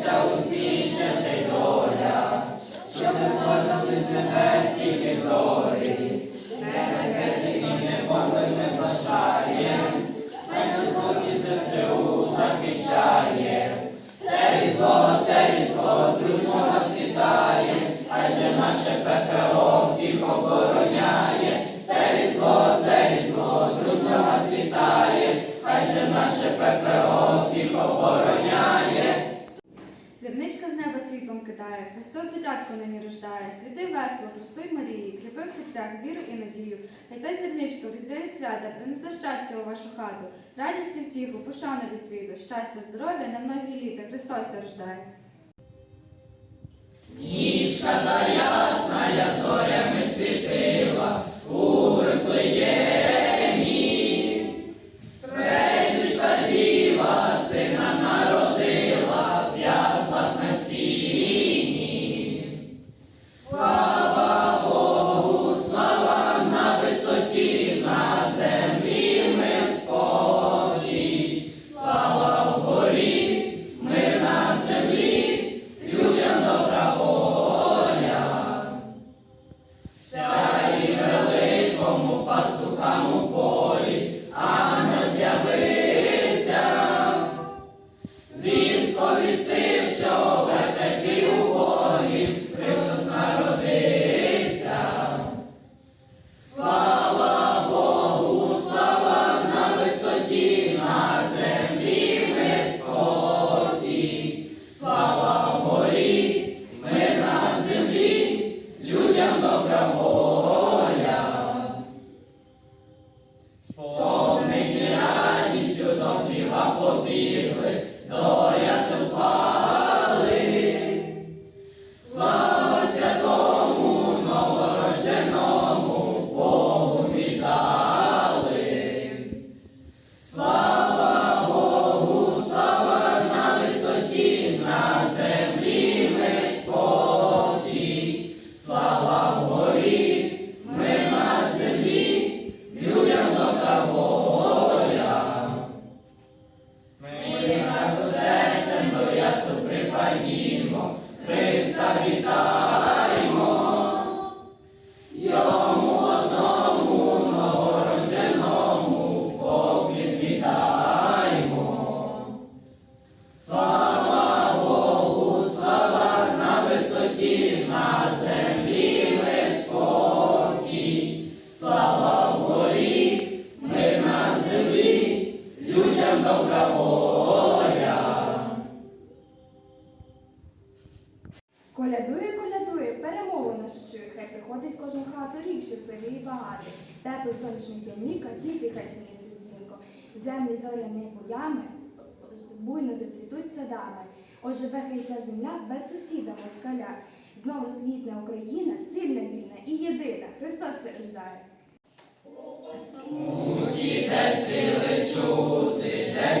Тішиться усі щасти доля, щоб не згорнулись небес тільки зорі. Світлом Христос дитятко нині рождає, світи весело, Христуй Марії, кріпи в серцях віру і надію. Хай та зірничка свята принесе щастя у вашу хату, радість і втіху, пошану від світу, щастя, здоров'я на многі літа, Христос рождає. Нічка та ясна, я namo приходить кожен хату рік щасливий і багатий. Теплий сонячний доміка, діти хай сміються дзвінко. Землі зоряні боями, буйно зацвітуть садами. Оживе хай земля без сусіда москаля. Знову сквітне Україна, сильна, вільна і єдина. Христос рождає. Де стріли чути, де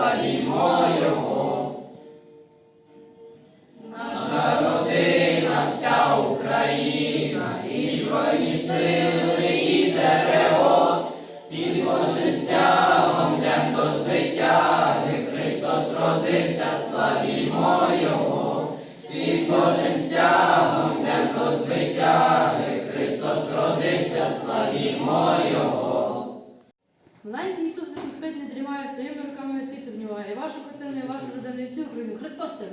славімо Його. Наша родина, вся Україна, і Збройні сили, і ДРО, під кожним стягом йдем до звитяги, Христос родився, славімо Його, під кожним стягом йдем до звитяги, Христос родився, славімо Його. Маленький я який освіти обнімає. І вашу хатину, і вашу родину, і всю Україну. Христос рождає.